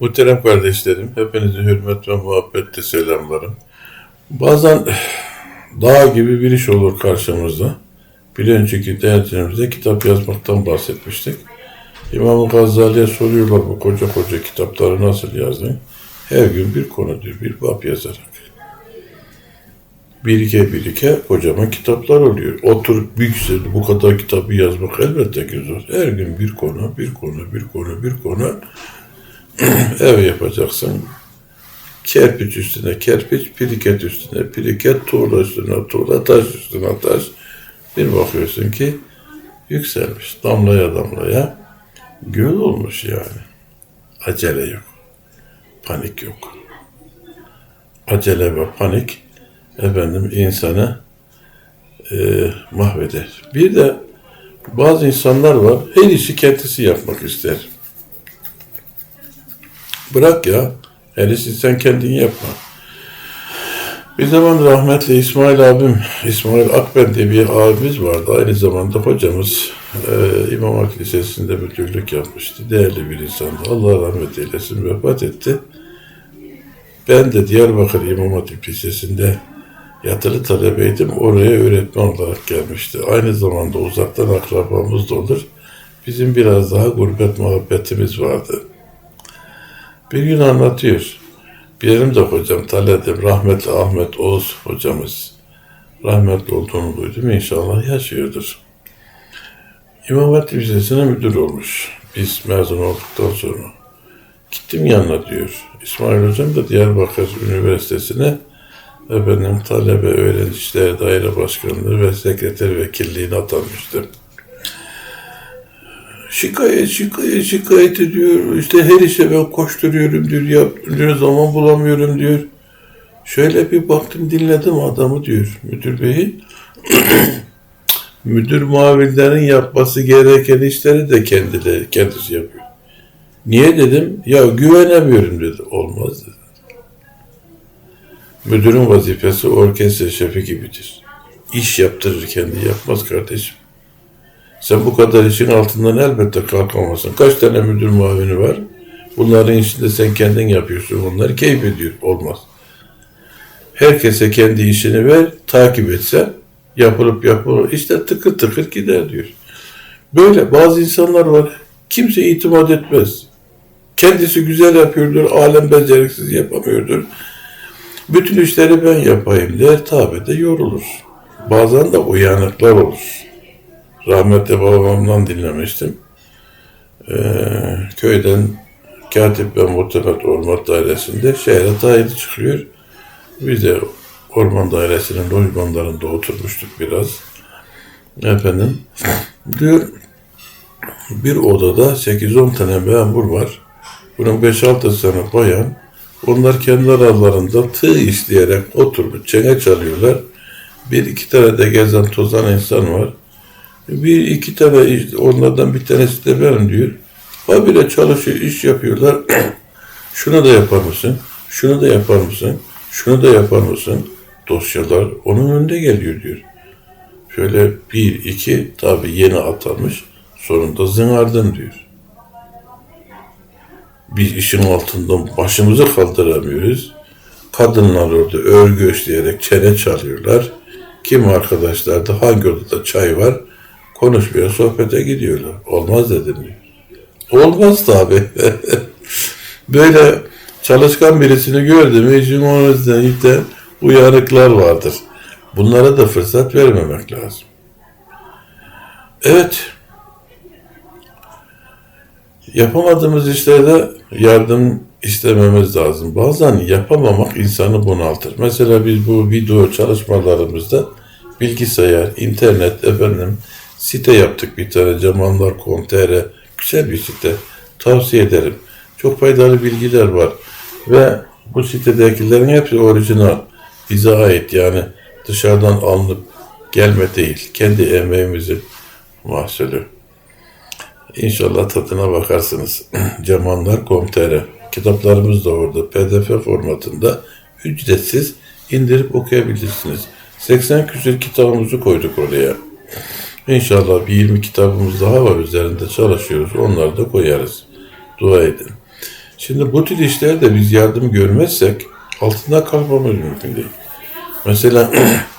Muhterem kardeşlerim, hepinizi hürmet ve muhabbetle selamlarım. Bazen dağ gibi bir iş olur karşımızda. Bir önceki dersimizde kitap yazmaktan bahsetmiştik. İmam Gazali'ye soruyorlar bu koca koca kitapları nasıl yazdın? Her gün bir konu diyor, bir bab yazarak. Birike birike kocaman kitaplar oluyor. Oturup büyük sürü bu kadar kitabı yazmak elbette ki zor. Her gün bir konu, bir konu, bir konu, bir konu ev yapacaksın. Kerpiç üstüne kerpiç, piriket üstüne piriket, tuğla üstüne tuğla, taş üstüne taş. Bir bakıyorsun ki yükselmiş. Damlaya damlaya göl olmuş yani. Acele yok. Panik yok. Acele ve panik efendim insanı e, mahveder. Bir de bazı insanlar var her işi kendisi yapmak ister. Bırak ya. İşi sen kendin yapma. Bir zaman rahmetli İsmail abim, İsmail Akben diye bir abimiz vardı. Aynı zamanda hocamız e, İmam Hatip Lisesi'nde müdürlük yapmıştı. Değerli bir insandı. Allah rahmet eylesin. Vefat etti. Ben de Diyarbakır İmam Hatip Lisesi'nde yatılı talebeydim. Oraya öğretmen olarak gelmişti. Aynı zamanda uzaktan akrabamız da olur. Bizim biraz daha gurbet muhabbetimiz vardı. Bir gün anlatıyor. Benim de hocam Taled'im rahmetli Ahmet Oğuz hocamız. Rahmetli olduğunu duydum. İnşallah yaşıyordur. İmam Hatip Lisesi'ne müdür olmuş. Biz mezun olduktan sonra. Gittim yanına diyor. İsmail Hocam da Diyarbakır Üniversitesi'ne efendim talebe öğrenciler daire başkanlığı ve sekreter vekilliğine atanmıştı. Şikayet, şikayet, şikayet ediyor. İşte her işe ben koşturuyorum diyor. Yaptırıyor zaman bulamıyorum diyor. Şöyle bir baktım dinledim adamı diyor müdür beyi. müdür muavinlerin yapması gereken işleri de kendileri, kendisi yapıyor. Niye dedim? Ya güvenemiyorum dedi. Olmaz dedi. Müdürün vazifesi orkestra şefi gibidir. İş yaptırır kendi yapmaz kardeşim. Sen bu kadar işin altından elbette kalkamazsın. Kaç tane müdür muavini var? Bunların içinde sen kendin yapıyorsun. Onları keyif ediyor. Olmaz. Herkese kendi işini ver, takip etsen yapılıp yapılır. İşte tıkır tıkır gider diyor. Böyle bazı insanlar var. Kimse itimat etmez. Kendisi güzel yapıyordur, alem beceriksiz yapamıyordur. Bütün işleri ben yapayım der, tabi de yorulur. Bazen de uyanıklar olur. Rahmetli babamdan dinlemiştim. Ee, köyden katip ve muhtemel orman dairesinde şehre tayini çıkıyor. Biz de orman dairesinin lojmanlarında oturmuştuk biraz. Efendim, diyor bir odada 8-10 tane memur var. Bunun 5-6 tane bayan. Onlar kendi aralarında tığ işleyerek oturmuş, çene çalıyorlar. Bir iki tane de gezen tozan insan var. Bir iki tane iş- onlardan bir tanesi de benim diyor. Habire çalışıyor, iş yapıyorlar. şunu da yapar mısın? Şunu da yapar mısın? Şunu da yapar mısın? Dosyalar onun önünde geliyor diyor. Şöyle bir, iki, tabi yeni atanmış. Sonunda zınardın diyor. Biz işin altından başımızı kaldıramıyoruz. Kadınlar orada örgü işleyerek çene çalıyorlar. Kim arkadaşlar da hangi odada çay var konuşmaya sohbete gidiyorlar. Olmaz dedim. Olmaz tabi. Böyle çalışkan birisini gördüm. İşin onun yüzden uyanıklar vardır. Bunlara da fırsat vermemek lazım. Evet. Yapamadığımız işlerde yardım istememiz lazım. Bazen yapamamak insanı bunaltır. Mesela biz bu video çalışmalarımızda bilgisayar, internet, efendim site yaptık bir tane cemanlar.com.tr güzel bir site. Tavsiye ederim. Çok faydalı bilgiler var. Ve bu sitedekilerin hepsi orijinal. Bize ait yani dışarıdan alınıp gelme değil. Kendi emeğimizin mahsulü. İnşallah tadına bakarsınız. Cemanlar.com.tr Kitaplarımız da orada pdf formatında ücretsiz indirip okuyabilirsiniz. 80 küsur kitabımızı koyduk oraya. İnşallah bir 20 kitabımız daha var üzerinde çalışıyoruz. Onları da koyarız. Dua edin. Şimdi bu tür işlerde biz yardım görmezsek altında kalmamız mümkün değil. Mesela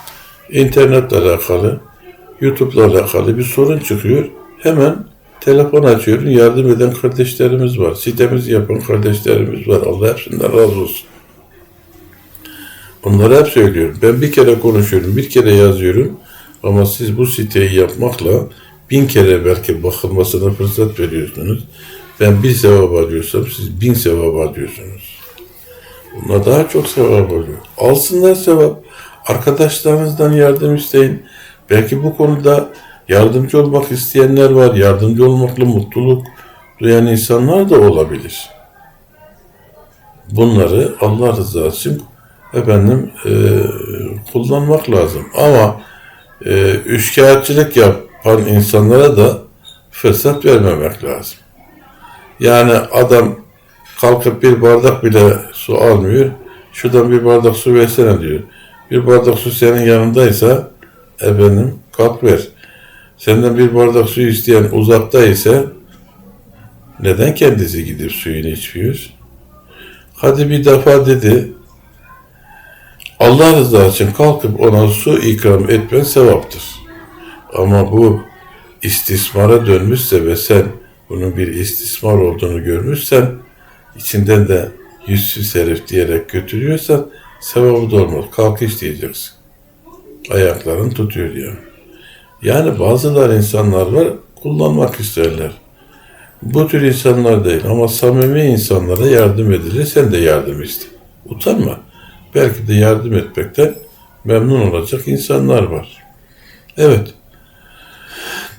internetle alakalı, YouTube'la alakalı bir sorun çıkıyor. Hemen telefon açıyorum. Yardım eden kardeşlerimiz var. Sitemizi yapan kardeşlerimiz var. Allah hepsinden razı olsun. Onlara hep söylüyorum. Ben bir kere konuşuyorum, bir kere yazıyorum. Ama siz bu siteyi yapmakla bin kere belki bakılmasına fırsat veriyorsunuz. Ben bir sevap alıyorsam siz bin sevap alıyorsunuz. Buna daha çok sevap oluyor. Alsınlar sevap. Arkadaşlarınızdan yardım isteyin. Belki bu konuda yardımcı olmak isteyenler var. Yardımcı olmakla mutluluk duyan insanlar da olabilir. Bunları Allah rızası için efendim e, kullanmak lazım. Ama e, üçkağıtçılık yapan insanlara da fırsat vermemek lazım. Yani adam kalkıp bir bardak bile su almıyor. Şuradan bir bardak su versene diyor. Bir bardak su senin yanındaysa efendim kalk ver. Senden bir bardak su isteyen uzakta ise neden kendisi gidip suyunu içmiyor? Hadi bir defa dedi Allah rızası için kalkıp ona su ikram etmen sevaptır. Ama bu istismara dönmüşse ve sen bunun bir istismar olduğunu görmüşsen içinden de yüzsüz herif diyerek götürüyorsan sevabı da olmaz. Kalk iç diyeceksin. Ayakların tutuyor yani. Yani bazılar insanlar var kullanmak isterler. Bu tür insanlar değil ama samimi insanlara yardım edilir. Sen de yardım iste. Utanma. Belki de yardım etmekten memnun olacak insanlar var. Evet.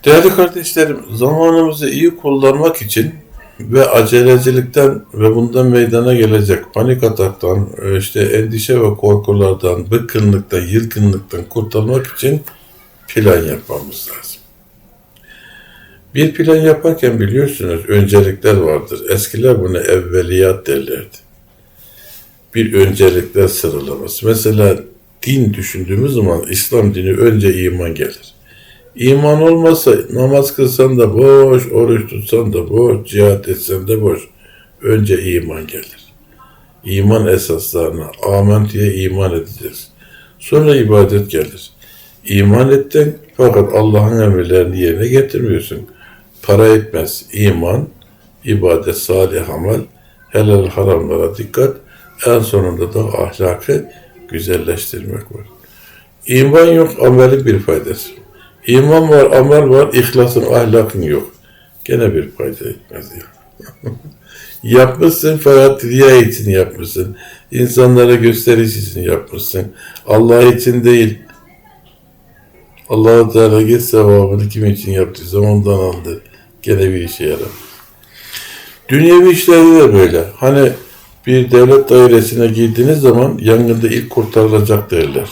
Değerli kardeşlerim, zamanımızı iyi kullanmak için ve acelecilikten ve bundan meydana gelecek panik ataktan, işte endişe ve korkulardan, bıkkınlıktan, yılgınlıktan kurtulmak için plan yapmamız lazım. Bir plan yaparken biliyorsunuz öncelikler vardır. Eskiler buna evveliyat derlerdi. Bir öncelikler sıralaması. Mesela din düşündüğümüz zaman İslam dini önce iman gelir. İman olmasa namaz kılsan da boş, oruç tutsan da boş, cihat etsen de boş. Önce iman gelir. İman esaslarına, amentüye iman edeceğiz. Sonra ibadet gelir. İman ettin fakat Allah'ın emirlerini yerine getirmiyorsun. Para etmez. İman, ibadet, salih amel, helal haramlara dikkat, en sonunda da ahlakı güzelleştirmek var. İman yok, ameli bir faydası. İman var, amel var, ihlasın, ahlakın yok. Gene bir fayda etmez ya. yapmışsın fakat riya için yapmışsın. İnsanlara gösteriş için yapmışsın. Allah için değil. Allah-u Teala git sevabını kim için yaptıysa ondan aldı. Gene bir işe yarar. Dünyevi işlerde de böyle. Hani bir devlet dairesine girdiğiniz zaman yangında ilk kurtarılacak derler.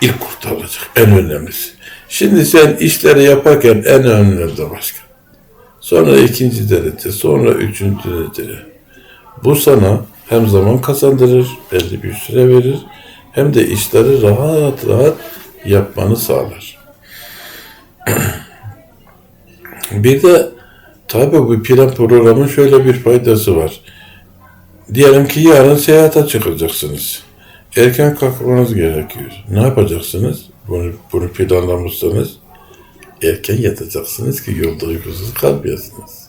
İlk kurtarılacak. En önemlisi. Şimdi sen işleri yaparken en önemli de başka. Sonra ikinci derece, sonra üçüncü derece. Bu sana hem zaman kazandırır, belli bir süre verir, hem de işleri rahat rahat yapmanı sağlar. bir de tabi bu plan programın şöyle bir faydası var. Diyelim ki yarın seyahate çıkacaksınız. Erken kalkmanız gerekiyor. Ne yapacaksınız? Bunu, bunu planlamışsanız erken yatacaksınız ki yolda uykusuz kalmayasınız.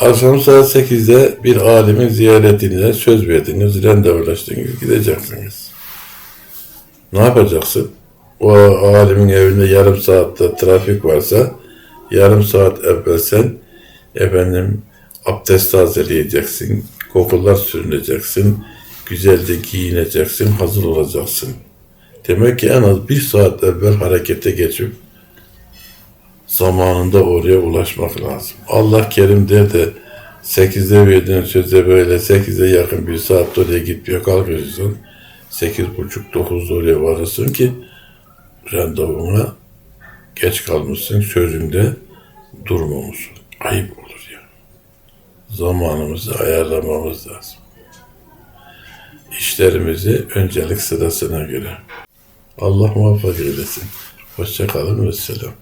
Akşam saat 8'de bir alimin ziyaretine söz verdiniz, randevulaştınız, gideceksiniz. Ne yapacaksın? O alimin evinde yarım saatte trafik varsa yarım saat evvel sen efendim abdest tazeleyeceksin, kokular sürüneceksin, güzelce giyineceksin, hazır olacaksın. Demek ki en az bir saat evvel harekete geçip zamanında oraya ulaşmak lazım. Allah Kerim der de 8'de verdiğin söze böyle 8'e yakın bir saat oraya gitmiyor kalkıyorsun. 8.30-9'da oraya varırsın ki randevuna geç kalmışsın sözünde durmamışsın. Ayıp olur. Zamanımızı ayarlamamız lazım. İşlerimizi öncelik sırasına göre. Allah muvaffak eylesin. Hoşça kalın ve selam.